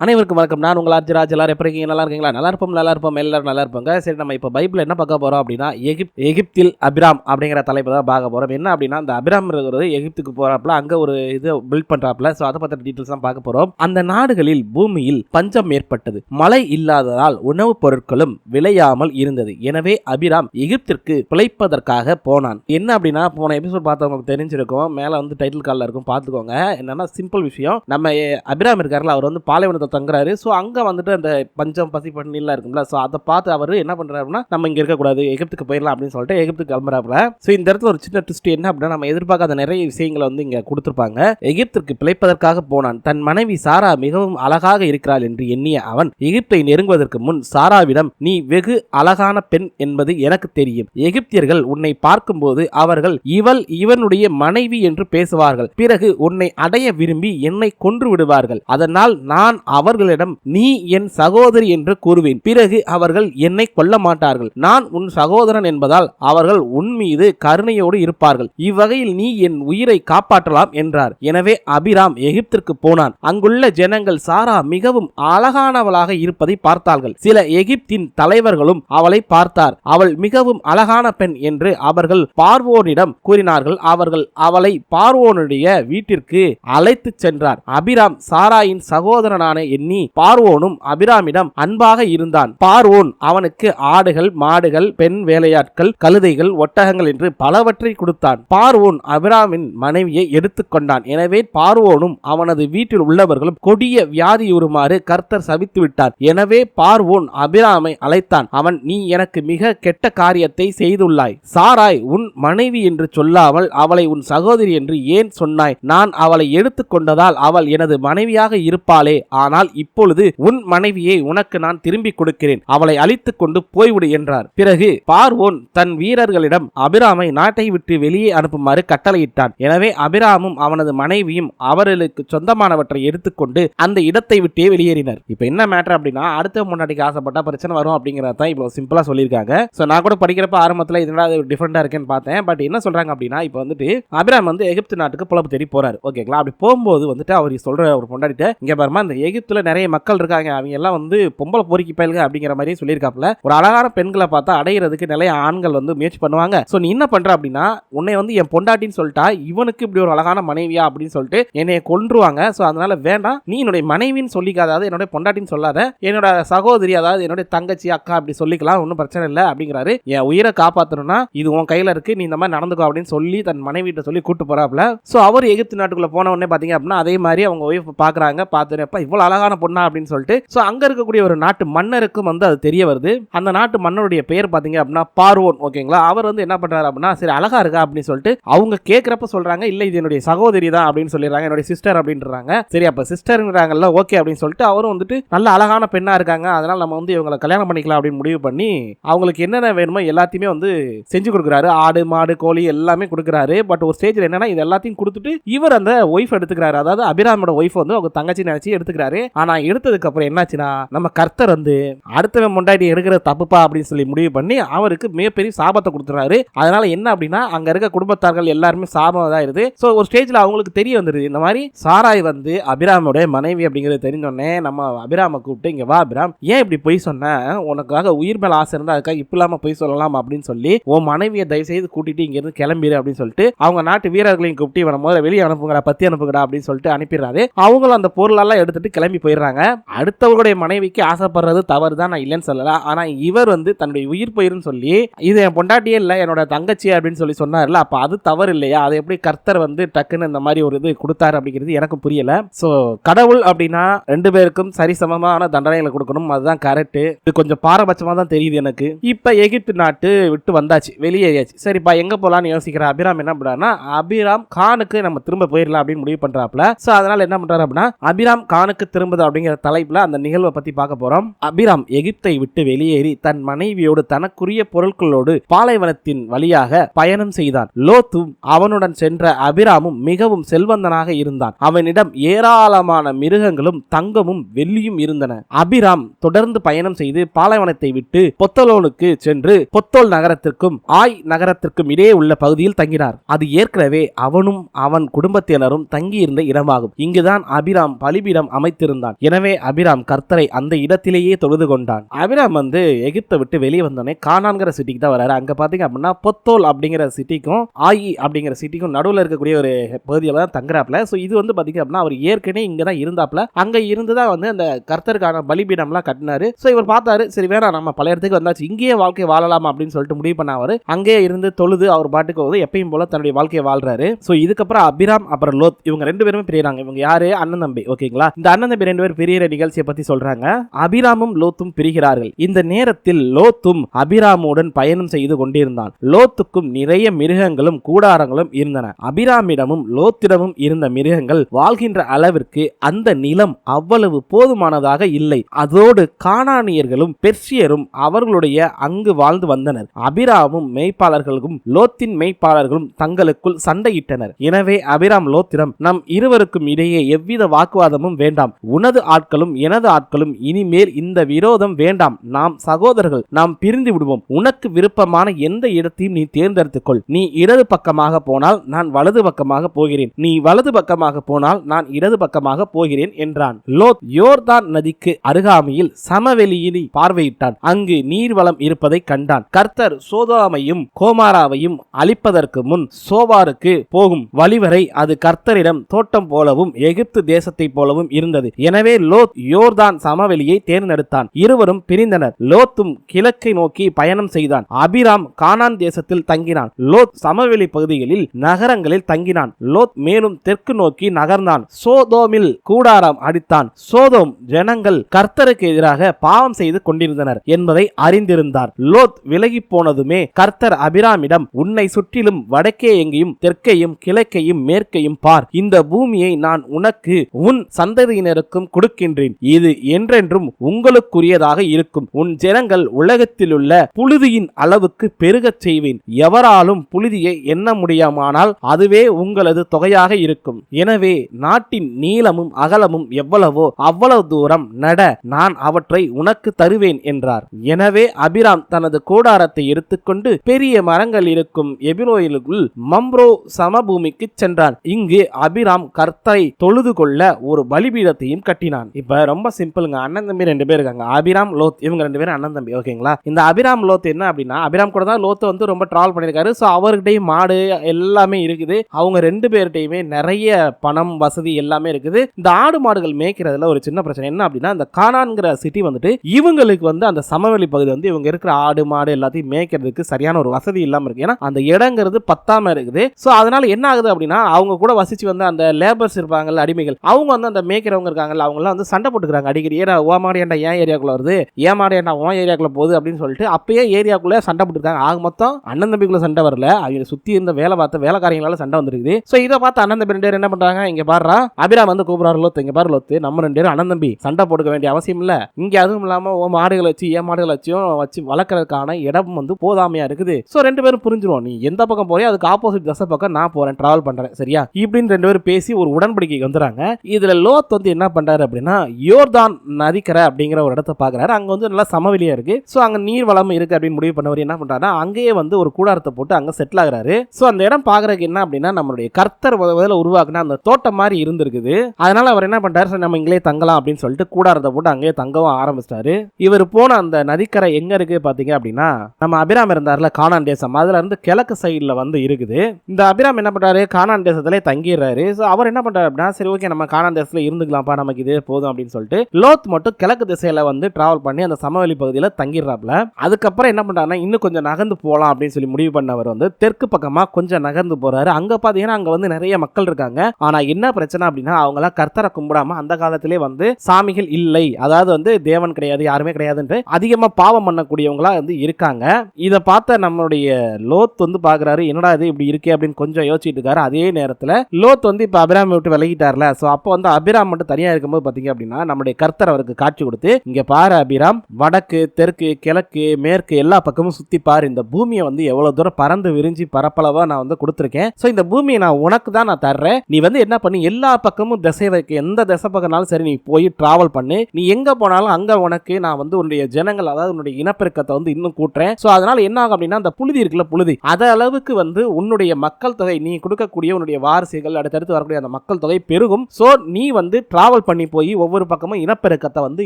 அனைவருக்கும் வணக்கம். நான் உங்கள் ஆர்ஜராஜ் எல்லாரும் எப்படி இருக்கீங்க? நல்லா இருக்கீங்களா? நல்லா இருப்போம் நல்லா இருப்போம். எல்லாரும் நல்லா இருப்பாங்க. சரி நம்ம இப்போ பைபிள் என்ன பார்க்க போகிறோம் அப்படின்னா எகிப் எகிப்தில் அபிராம் அப்படிங்கிற தலைப்பு தான் பார்க்க போகிறோம் என்ன அப்படின்னா அந்த அபிராம் இருக்கிறது எகிப்துக்கு போறாப்புல அங்கே ஒரு இது பில்ட் பண்ணுறாப்புல ஸோ அதை பற்றி டீட்டெயில்ஸ் தான் பார்க்க போகிறோம் அந்த நாடுகளில் பூமியில் பஞ்சம் ஏற்பட்டது. மழை இல்லாததால் உணவுப் பொருட்களும் விளையாமல் இருந்தது. எனவே அபிராம் எகிப்திற்கு பிழைப்பதற்காக போனான். என்ன அப்படின்னா போன எபிசோட் பார்த்தவங்களுக்கு தெரிஞ்சிருக்கும். மேலே வந்து டைட்டில் காலில் இருக்கும். பார்த்துக்கோங்க. என்னன்னா சிம்பிள் விஷயம். நம்ம அபிராம் இருக்காருல அவர் வந்து பாலைவனத்தை தங்குறாரு. ஸோ அங்கே வந்துட்டு அந்த பஞ்சம் பசி பண்ணிலாம் இருக்கும்ல. ஸோ அதை பார்த்து அவர் என்ன பண்ணுறாருன்னா நம்ம இங்கே இருக்கக்கூடாது எகிப்துக்கு போயிடலாம் அப்படின்னு சொல்லிட்டு எகிப்துக்கு கிளம்புறாப்புல. ஸோ இந்த இடத்துல ஒரு சின்ன ட்விஸ்ட் என்ன அப்படின்னா நம்ம எதிர்பார்க்காத நிறைய விஷயங்களை வந்து இங்கே கொடுத்துருப்பாங்க. எகிப்திற்கு பிழைப்பதற்காக போனான். தன் மனைவி சாரா மிகவும் அழகாக இருக்கிறாள் என்று எண்ணிய அவன் எகிப்தை நெருங்குவதற்கு முன் சாராவிடம் நீ வெகு அழகான பெண் என்பது எனக்கு தெரியும். எகிப்தியர்கள் உன்னை பார்க்கும்போது அவர்கள் இவள் இவனுடைய மனைவி என்று பேசுவார்கள். பிறகு உன்னை அடைய விரும்பி என்னை கொன்று விடுவார்கள். அதனால் நான் அவர்களிடம் நீ என் சகோதரி என்று கூறுவேன். பிறகு அவர்கள் என்னை கொல்ல மாட்டார்கள் நான் உன் சகோதரன் என்பதால் அவர்கள் உன் மீது கருணையோடு இருப்பார்கள். இவ்வகையில் நீ என் உயிரை காப்பாற்றலாம் என்றார். எனவே அபிராம் எகிப்திற்கு போனான். அங்குள்ள ஜனங்கள் சாரா மிகவும் அழகானவளாக இருப்பதை பார்த்தார்கள். சில எகிப்தின் தலைவர்களும் அவளை பார்த்தார். அவள் மிகவும் அழகான பெண் என்று அவர்கள் பார்வோனிடம் கூறினார்கள். அவர்கள் அவளை பார்வோனுடைய வீட்டிற்கு அழைத்து சென்றார். அபிராம் சாராயின் சகோதரனான எண்ணி பார்வோனும் அபிராமிடம் அன்பாக இருந்தான். பார்வோன் அவனுக்கு ஆடுகள் மாடுகள் பெண் வேலையாட்கள் கழுதைகள் ஒட்டகங்கள் என்று பலவற்றை கொடுத்தான். பார்வோன் அபிராமின் மனைவியை எடுத்துக்கொண்டான் எனவே பார்வோனும் அவனது வீட்டில் உள்ளவர்களும் கொடிய வியாதியுறுமாறு கர்த்தர் சபித்து விட்டார். எனவே பார்வோன் அபிராமை அழைத்தான். அவன் நீ எனக்கு மிக கெட்ட காரியத்தை செய்துள்ளாய். சாராய் உன் மனைவி என்று சொல்லாமல் அவளை உன் சகோதரி என்று ஏன் சொன்னாய்? நான் அவளை எடுத்துக்கொண்டதால் அவள் எனது மனைவியாக இருப்பாளே. ஆனால் ஆனால் இப்பொழுது உன் மனைவியை உனக்கு நான் திரும்பிக் கொடுக்கிறேன். அவளை அழித்துக் கொண்டு போய்விடு என்றார். பிறகு பார்வோன் தன் வீரர்களிடம் அபிராமை நாட்டை விட்டு வெளியே அனுப்புமாறு கட்டளையிட்டான். எனவே அபிராமும் அவனது மனைவியும் அவர்களுக்கு சொந்தமானவற்றை எடுத்துக்கொண்டு அந்த இடத்தை விட்டே வெளியேறினர். இப்போ என்ன மேட்டர் அப்படின்னா அடுத்த முன்னாடிக்கு ஆசைப்பட்டா பிரச்சனை வரும் அப்படிங்கறத தான் இவ்வளவு சிம்பிளா சொல்லியிருக்காங்க. ஸோ நான் கூட படிக்கிறப்ப ஆரம்பத்தில் இதனால டிஃப்ரெண்டா இருக்குன்னு பார்த்தேன். பட் என்ன சொல்றாங்க அப்படின்னா இப்போ வந்துட்டு அபிராம் வந்து எகிப்து நாட்டுக்கு புலப்பு தேடி போறாரு. ஓகேங்களா அப்படி போகும்போது வந்துட்டு அவர் சொல்ற ஒரு பொண்டாடிட்ட இங்க பாருமா இந்த எகிப்துல நிறைய மக்கள் இருக்காங்க. அவங்க எல்லாம் வந்து பொம்பளை பொறுக்கி பயிலுங்க அப்படிங்கிற மாதிரி சொல்லியிருக்காப்புல. ஒரு அழகான பெண்களை பார்த்தா அடையிறதுக்கு நிறைய ஆண்கள் வந்து முயற்சி பண்ணுவாங்க. ஸோ நீ என்ன பண்ற அப்படின்னா உன்னை வந்து என் பொண்டாட்டின்னு சொல்லிட்டா இவனுக்கு இப்படி ஒரு அழகான மனைவியா அப்படின்னு சொல்லிட்டு என்னை கொன்றுவாங்க. ஸோ அதனால வேண்டாம். நீ என்னுடைய மனைவின்னு சொல்லிக்காத அதாவது என்னுடைய பொண்டாட்டின்னு சொல்லாத. என்னோட சகோதரி அதாவது என்னுடைய தங்கச்சி அக்கா அப்படி சொல்லிக்கலாம். ஒன்றும் பிரச்சனை இல்லை அப்படிங்கிறாரு. என் உயிரை காப்பாற்றணும்னா இது உன் கையில இருக்கு. நீ இந்த மாதிரி நடந்துக்கோ அப்படின்னு சொல்லி தன் மனைவிட்ட சொல்லி கூட்டு போறாப்ல ஸோ அவர் எகிப்து நாட்டுக்குள்ள போன உடனே பார்த்தீங்க அப்படின்னா அதே மாதிரி அவங்க ஒய்ஃப் பாக்குறாங்க பார்த்துனப்ப இவ்வளவு அழகான பொண்ணா அப்படின்னு சொல்லிட்டு ஸோ அங்கே இருக்கக்கூடிய ஒரு நாட்டு மன்னருக்கும் வந்து அது தெரிய வருது. அந்த நாட்டு மன்னருடைய பெயர் பார்த்தீங்க அப்படின்னா பார்வோன் ஓகேங்களா அவர் வந்து என்ன பண்ணுறாரு அப்படின்னா சரி அழகா இருக்கா அப்படின்னு சொல்லிட்டு அவங்க கேட்குறப்ப சொல்கிறாங்க இல்லை இது என்னுடைய சகோதரி தான் அப்படின்னு சொல்லிடுறாங்க என்னுடைய சிஸ்டர் அப்படின்றாங்க. சரி அப்போ சிஸ்டருங்கிறாங்கல்ல ஓகே அப்படின்னு சொல்லிட்டு அவரும் வந்துட்டு நல்ல அழகான பெண்ணாக இருக்காங்க அதனால் நம்ம வந்து இவங்களை கல்யாணம் பண்ணிக்கலாம் அப்படின்னு முடிவு பண்ணி அவங்களுக்கு என்னென்ன வேணுமோ எல்லாத்தையுமே வந்து செஞ்சு கொடுக்குறாரு. ஆடு மாடு கோழி எல்லாமே கொடுக்குறாரு. பட் ஒரு ஸ்டேஜில் என்னன்னா இது எல்லாத்தையும் கொடுத்துட்டு இவர் அந்த ஒய்ஃப் எடுத்துக்கிறாரு. அதாவது அபிராமோட ஒய்ஃப் வந்து அவங்க தங்கச்சி நினச்சி எடுத்துக்கிறாரு. ஆனா எடுத்ததுக்கு அப்புறம் என்னாச்சுன்னா நம்ம கர்த்தர் வந்து அடுத்தவன் முண்டாடி எடுக்கிற தப்புப்பா அப்படின்னு சொல்லி முடிவு பண்ணி அவருக்கு மிகப்பெரிய சாபத்தை கொடுத்துறாரு. அதனால என்ன அப்படின்னா அங்க இருக்க குடும்பத்தார்கள் எல்லாருமே சாபம் தான் இருது ஸோ ஒரு ஸ்டேஜ்ல அவங்களுக்கு தெரிய வந்துருது. இந்த மாதிரி சாராய் வந்து அபிராமோட மனைவி அப்படிங்கிறது தெரிஞ்சோடனே நம்ம அபிராம கூப்பிட்டு இங்க வா அபிராம். ஏன் இப்படி பொய் சொன்ன? உனக்காக உயிர் மேல ஆசை இருந்தா அதுக்காக இப்ப இல்லாம பொய் சொல்லலாம் அப்படின்னு சொல்லி உன் மனைவியை தயவு செய்து கூட்டிட்டு இங்க இருந்து கிளம்பிடு அப்படின்னு சொல்லிட்டு அவங்க நாட்டு வீரர்களையும் கூப்பிட்டு இவனை முதல்ல வெளியே அனுப்புங்கடா பத்தி அனுப்புங்கடா அப்படின்னு சொல்லிட்டு அனுப்பிடுறாரு. அவங்களும் அந்த பொருளெல்லாம் எடுத்துட்டு கிளம்பி போயிடுறாங்க. அடுத்தவர்களுடைய மனைவிக்கு ஆசைப்படுறது தவறு தான் நான் இல்லைன்னு சொல்லல. ஆனா இவர் வந்து தன்னுடைய உயிர் போயிருன்னு சொல்லி இது என் பொண்டாட்டியே இல்லை என்னோட தங்கச்சி அப்படின்னு சொல்லி சொன்னார்ல அப்ப அது தவறு இல்லையா? அது எப்படி கர்த்தர் வந்து டக்குன்னு இந்த மாதிரி ஒரு இது கொடுத்தாரு அப்படிங்கிறது எனக்கு புரியல. ஸோ கடவுள் அப்படின்னா ரெண்டு பேருக்கும் சரிசமமான தண்டனைகளை கொடுக்கணும். அதுதான் கரெக்ட் இது கொஞ்சம் பாரபட்சமாக தான் தெரியுது எனக்கு. இப்போ எகிப்து நாட்டு விட்டு வந்தாச்சு வெளியேறியாச்சு. சரிப்பா எங்க போகலான்னு யோசிக்கிற அபிராம் என்ன பண்ணுறாருன்னா அபிராம் கானுக்கு நம்ம திரும்ப போயிடலாம் அப்படின்னு முடிவு பண்ணுறாப்புல ஸோ அதனால் என்ன பண்றாரு அப்படின்னா அபிராம் கானுக்கு திரும்புது அப்படிங்கிற தலைப்பில் அந்த நிகழ்வை பற்றி பார்க்க போறோம். அபிராம் எகிப்தை விட்டு வெளியேறி தன் மனைவியோடு தனக்குரிய பொருட்களோடு பாலைவனத்தின் வழியாக பயணம் செய்தான். லோத்தும் அவனுடன் சென்ற அபிராமும் மிகவும் செல்வந்தனாக இருந்தான். அவனிடம் ஏராளமான மிருகங்களும் தங்கமும் வெள்ளியும் இருந்தன. அபிராம் தொடர்ந்து பயணம் செய்து பாலைவனத்தை விட்டு பொத்தலோனுக்கு சென்று பொத்தோல் நகரத்திற்கும் ஆய் நகரத்திற்கும் இடையே உள்ள பகுதியில் தங்கினார். அது ஏற்கனவே அவனும் அவன் குடும்பத்தினரும் தங்கியிருந்த இடமாகும். இங்குதான் அபிராம் பலிபீடம் அமைத்து வைத்திருந்தான் எனவே அபிராம் கர்த்தரை அந்த இடத்திலேயே தொழுது கொண்டான். அபிராம் வந்து எகிப்தை விட்டு வெளியே வந்தோடனே கானான்கிற சிட்டிக்கு தான் வராரு. அங்க பாத்தீங்க அப்படின்னா பொத்தோல் அப்படிங்கிற சிட்டிக்கும் ஆயி அப்படிங்கிற சிட்டிக்கும் நடுவில் இருக்கக்கூடிய ஒரு பகுதியில் தான் தங்குறாப்ல ஸோ இது வந்து பாத்தீங்க அப்படின்னா அவர் ஏற்கனவே இங்க தான் இருந்தாப்ல அங்க இருந்து தான் வந்து அந்த கர்த்தருக்கான பலிபீடம்லாம் கட்டினாரு. ஸோ இவர் பார்த்தாரு சரி வேணாம் நம்ம பல இடத்துக்கு வந்தாச்சு. இங்கேயே வாழ்க்கை வாழலாம் அப்படின்னு சொல்லிட்டு முடிவு பண்ண அவர். அங்கேயே இருந்து தொழுது அவர் பாட்டுக்கு வந்து எப்பயும் போல தன்னுடைய வாழ்க்கையை வாழ்றாரு. ஸோ இதுக்கப்புறம் அபிராம் அப்புறம் லோத் இவங்க ரெண்டு பேருமே பிரியறாங்க. இவங்க யாரு? அண்ணன் தம்பி. ஓகேங்களா? இந்த அண்ணன் தம்பி ரெண்டு பேர் பிரியற நிகழ்ச்சியை பத்தி சொல்றாங்க. அபிராமும் லோத்தும் பிரிகிறார்கள். இந்த நேரத்தில் லோத்தும் அபிராமுடன் பயணம் செய்து கொண்டிருந்தான். லோத்துக்கும் நிறைய மிருகங்களும் கூடாரங்களும் இருந்தன. அபிராமிடமும் லோத்திடமும் இருந்த மிருகங்கள் வாழ்கின்ற அளவிற்கு அந்த நிலம் அவ்வளவு போதுமானதாக இல்லை. அதோடு காணானியர்களும் பெர்சியரும் அவர்களுடைய அங்கு வாழ்ந்து வந்தனர். அபிராமும் மெய்ப்பாளர்களும் லோத்தின் மெய்ப்பாளர்களும் தங்களுக்குள் சண்டையிட்டனர். எனவே அபிராம் லோத்திரம் நம் இருவருக்கும் இடையே எவ்வித வாக்குவாதமும் வேண்டாம். உனது ஆட்களும் எனது ஆட்களும் இனிமேல் இந்த விரோதம் வேண்டாம். நாம் சகோதரர்கள் நாம் பிரிந்து விடுவோம். உனக்கு விருப்பமான எந்த இடத்தையும் நீ தேர்ந்தெடுத்துக்கொள். நீ இடது பக்கமாக போனால் நான் வலது பக்கமாக போகிறேன். நீ வலது பக்கமாக போனால் நான் இடது பக்கமாக போகிறேன் என்றான். லோத் யோர்தான் நதிக்கு அருகாமையில் சமவெளியில் பார்வையிட்டான். அங்கு நீர்வளம் இருப்பதை கண்டான். கர்த்தர் சோதாமையும் கோமாராவையும் அழிப்பதற்கு முன் சோவாருக்கு போகும் வழிவரை அது கர்த்தரிடம் தோட்டம் போலவும் எகிப்து தேசத்தை போலவும் இருந்தது. எனவே லோத் யோர்தான் சமவெளியை தேர்ந்தெடுத்தான். இருவரும் பிரிந்தனர். லோத்தும் கிழக்கை நோக்கி பயணம் செய்தான். அபிராம் கானான் தேசத்தில் தங்கினான். லோத் சமவெளி பகுதிகளில் நகரங்களில் தங்கினான். லோத் மேலும் தெற்கு நோக்கி நகர்ந்தான். சோதோமில் கூடாரம் அடித்தான். சோதோம் ஜனங்கள் கர்த்தருக்கு எதிராக பாவம் செய்து கொண்டிருந்தனர் என்பதை அறிந்திருந்தார். லோத் விலகி போனதுமே கர்த்தர் அபிராமிடம் உன்னை சுற்றிலும் வடக்கே எங்கேயும் தெற்கையும் கிழக்கையும் மேற்கையும் பார். இந்த பூமியை நான் உனக்கு உன் சந்ததியினருக்கு உங்களுக்கும் கொடுக்கின்றேன். இது என்றென்றும் உங்களுக்குரியதாக இருக்கும். உன் ஜனங்கள் உலகத்திலுள்ள புழுதியின் அளவுக்கு பெருகச் செய்வேன். எவராலும் புழுதியை எண்ண முடியாமானால் அதுவே உங்களது தொகையாக இருக்கும். எனவே நாட்டின் நீளமும் அகலமும் எவ்வளவோ அவ்வளவு தூரம் நட நான் அவற்றை உனக்கு தருவேன் என்றார். எனவே அபிராம் தனது கூடாரத்தை எடுத்துக்கொண்டு பெரிய மரங்கள் இருக்கும் எபிரோயிலுக்குள் மம்ப்ரோ சமபூமிக்கு சென்றான். இங்கு அபிராம் கர்த்தரை தொழுது கொள்ள ஒரு பலிபீடத்தையும் கட்டினான். இப்ப ரொம்ப சிம்பிளுங்க. அண்ணன் தம்பி ரெண்டு பேர் இருக்காங்க. அபிராம் லோத். இவங்க ரெண்டு பேரும் அண்ணன் தம்பி. ஓகேங்களா இந்த அபிராம் லோத் என்ன அப்படின்னா அபிராம் கூட தான் லோத் வந்து ரொம்ப ட்ராவல் பண்ணியிருக்காரு. ஸோ அவர்கிட்டயும் மாடு எல்லாமே இருக்குது. அவங்க ரெண்டு பேர்கிட்டயுமே நிறைய பணம் வசதி எல்லாமே இருக்குது. இந்த ஆடு மாடுகள் மேய்க்கிறதுல ஒரு சின்ன பிரச்சனை என்ன அப்படின்னா இந்த கானான்கிற சிட்டி வந்துட்டு இவங்களுக்கு வந்து அந்த சமவெளி பகுதி வந்து இவங்க இருக்கிற ஆடு மாடு எல்லாத்தையும் மேய்க்கிறதுக்கு சரியான ஒரு வசதி இல்லாமல் இருக்கு. ஏன்னா அந்த இடங்கிறது பத்தாம இருக்குது. ஸோ அதனால என்ன ஆகுது அப்படின்னா அவங்க கூட வசிச்சு வந்து அந்த லேபர்ஸ் இருப்பாங்கல்ல அடிமைகள் அவங்க வந்து அந்த மேய்க்கிறவங்க இருக்காங்க. இருக்காங்கல்ல அவங்க வந்து சண்டை போட்டுக்கிறாங்க. அடிக்கடி ஏன்னா ஓ மாடு ஏன்டா ஏன் ஏரியாக்குள்ள வருது? ஏன் மாடு ஏன்டா உன் ஏரியாக்குள்ள போகுது? அப்படின்னு சொல்லிட்டு அப்பயே ஏரியாக்குள்ளே சண்டை போட்டுருக்காங்க ஆக மொத்தம் அண்ணன் தம்பிக்குள்ள சண்டை வரல. அவங்க சுத்தி இருந்த வேலை பார்த்த வேலைக்காரங்களால சண்டை வந்துருக்குது. ஸோ இதை பார்த்து அண்ணன் தம்பி ரெண்டு பேரும் என்ன பண்ணுறாங்க இங்கே பாடுறா அபிராம் வந்து கூப்பிடுறாரு லோத்து இங்கே பாரு லோத்து. நம்ம ரெண்டு பேரும் அண்ணன் தம்பி சண்டை போட்டுக்க வேண்டிய அவசியம் இல்லை. இங்கே அதுவும் இல்லாமல் ஓ மாடுகளை வச்சு ஏன் மாடுகளை வச்சும் வச்சு வளர்க்குறதுக்கான இடம் வந்து போதாமையா இருக்குது. ஸோ ரெண்டு பேரும் புரிஞ்சிருவோம். நீ எந்த பக்கம் போறியோ அதுக்கு ஆப்போசிட் தசை பக்கம் நான் போறேன் டிராவல் பண்ணுறேன் சரியா? இப்படின்னு ரெண்டு பேரும் பேசி ஒரு உடன்படிக்கைக்கு வந்துறாங்க இதில் லோத் வந்து என்ன பண்றாரு அப்படின்னா யோர்தான் நதிக்கரை அப்படிங்கிற ஒரு இடத்த பார்க்குறாரு. அங்கே வந்து நல்லா சமவெளியாக இருக்குது ஸோ அங்கே நீர் வளம் இருக்குது அப்படின்னு முடிவு பண்ணவர் என்ன பண்ணுறாருன்னா அங்கேயே வந்து ஒரு கூடாரத்தை போட்டு அங்கே செட்டில் ஆகிறாரு. ஸோ அந்த இடம் பார்க்குறதுக்கு என்ன அப்படின்னா நம்மளுடைய கர்த்தர் முதல்ல உருவாக்குன அந்த தோட்டம் மாதிரி இருந்திருக்குது. அதனால் அவர் என்ன பண்ணுறாரு சரி நம்ம இங்களே தங்கலாம் அப்படின்னு சொல்லிட்டு கூடாரத்தை போட்டு அங்கேயே தங்கவும் ஆரம்பிச்சிட்டாரு. இவர் போன அந்த நதிக்கரை எங்கே இருக்குது பார்த்தீங்க அப்படின்னா நம்ம அபிராம் இருந்தார்ல கானான் தேசம். அதில் இருந்து கிழக்கு சைடில் வந்து இருக்குது. இந்த அபிராம் என்ன பண்ணுறாரு கானான் தேசத்திலே தங்கிடுறாரு. ஸோ அவர் என்ன பண்ணுறாரு அப்படின்னா சரி ஓகே நம்ம கானான் தேசத்தில் இருந்துக்கலாம்ப்பா நமக்கு இதே போதும் அப்படின்னு சொல்லிட்டு லோத் மட்டும் கிழக்கு திசையில வந்து டிராவல் பண்ணி அந்த சமவெளி பகுதியில் தங்கிடுறாப்ல அதுக்கப்புறம் என்ன பண்றாருன்னா இன்னும் கொஞ்சம் நகர்ந்து போகலாம் அப்படின்னு சொல்லி முடிவு பண்ணவர் வந்து தெற்கு பக்கமா கொஞ்சம் நகர்ந்து போறாரு. அங்க பாத்தீங்கன்னா அங்க வந்து நிறைய மக்கள் இருக்காங்க. ஆனா என்ன பிரச்சனை அப்படின்னா அவங்களாம் கர்த்தரை கும்பிடாம அந்த காலத்திலே வந்து சாமிகள் இல்லை. அதாவது வந்து தேவன் கிடையாது யாருமே கிடையாதுன்ட்டு அதிகமா பாவம் பண்ணக்கூடியவங்களா வந்து இருக்காங்க. இதை பார்த்த நம்மளுடைய லோத் வந்து பாக்குறாரு என்னடா இது இப்படி இருக்கே? அப்படின்னு கொஞ்சம் யோசிச்சுட்டு இருக்காரு. அதே நேரத்துல லோத் வந்து இப்ப அபிராமி விட்டு விலகிட்டார்ல. சோ அப்போ வந்து அபிராம் மட்டும் தனியா இருக்கும்போது பார்த்தீங்க அப்படின்னா நம்முடைய கர்த்தர் அவருக்கு காட்சி கொடுத்து இங்க பாரு அபிராம் வடக்கு தெற்கு கிழக்கு மேற்கு எல்லா பக்கமும் சுத்தி பாரு. இந்த பூமியை வந்து எவ்வளவு தூரம் பறந்து விரிஞ்சு பரப்பளவா நான் வந்து கொடுத்துருக்கேன். ஸோ இந்த பூமியை நான் உனக்கு தான் நான் தர்றேன். நீ வந்து என்ன பண்ணி எல்லா பக்கமும் திசை வைக்க எந்த திசை பக்கம்னாலும் சரி நீ போய் டிராவல் பண்ணு. நீ எங்க போனாலும் அங்க உனக்கு நான் வந்து உன்னுடைய ஜனங்கள் அதாவது உன்னுடைய இனப்பெருக்கத்தை வந்து இன்னும் கூட்டுறேன். ஸோ அதனால என்ன ஆகும் அப்படின்னா அந்த புழுதி இருக்குல்ல புழுதி. அத அளவுக்கு வந்து உன்னுடைய மக்கள் தொகை நீ கொடுக்கக்கூடிய உன்னுடைய வாரிசுகள் அடுத்தடுத்து வரக்கூடிய அந்த மக்கள் தொகை பெருகும். சோ நீ வந்து டிராவல் ட்ராவல் பண்ணி போய் ஒவ்வொரு பக்கமும் இனப்பெருக்கத்தை வந்து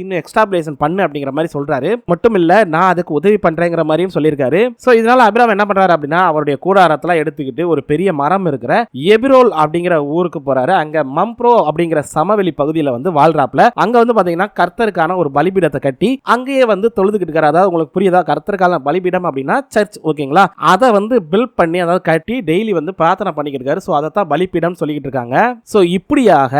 இன்னும் எக்ஸ்டாபிலேஷன் பண்ணு அப்படிங்கிற மாதிரி சொல்றாரு. மட்டும் இல்ல நான் அதுக்கு உதவி பண்றேங்கிற மாதிரியும் சொல்லியிருக்காரு. ஸோ இதனால அபிராம் என்ன பண்றாரு அப்படின்னா அவருடைய கூடாரத்தெல்லாம் எடுத்துக்கிட்டு ஒரு பெரிய மரம் இருக்கிற எபிரோல் அப்படிங்கிற ஊருக்கு போறாரு. அங்க மம்ப்ரோ அப்படிங்கிற சமவெளி பகுதியில் வந்து வாழ்றாப்ல அங்க வந்து பாத்தீங்கன்னா கர்த்தருக்கான ஒரு பலிபீடத்தை கட்டி அங்கேயே வந்து தொழுதுகிட்டு இருக்காரு. அதாவது உங்களுக்கு புரியுதா? கர்த்தருக்கான பலிபீடம் அப்படின்னா சர்ச் ஓகேங்களா? அதை வந்து பில்ட் பண்ணி அதாவது கட்டி டெய்லி வந்து பிரார்த்தனை பண்ணிக்கிட்டு இருக்காரு. ஸோ அதை தான் பலிபீடம் சொல்லிக்கிட்டு இருக்காங்க. ஸோ இப்படியாக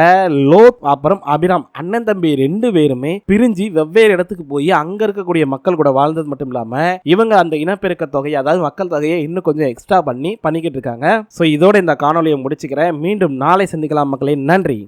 லோத் அப்புறம் அபிராம் அண்ணன் தம்பி ரெண்டு பேருமே பிரிஞ்சு வெவ்வேறு இடத்துக்கு போய் அங்க இருக்கக்கூடிய மக்கள் கூட வாழ்ந்தது மட்டும் இல்லாம இவங்க அந்த இனப்பெருக்க தொகை அதாவது மக்கள் தொகையை இன்னும் கொஞ்சம் எக்ஸ்ட்ரா பண்ணி பண்ணிக்கிட்டு இருக்காங்க. ஸோ இதோட இந்த காணொலியை முடிச்சுக்கிறேன். மீண்டும் நாளை சந்திக்கலாம் மக்களே. நன்றி.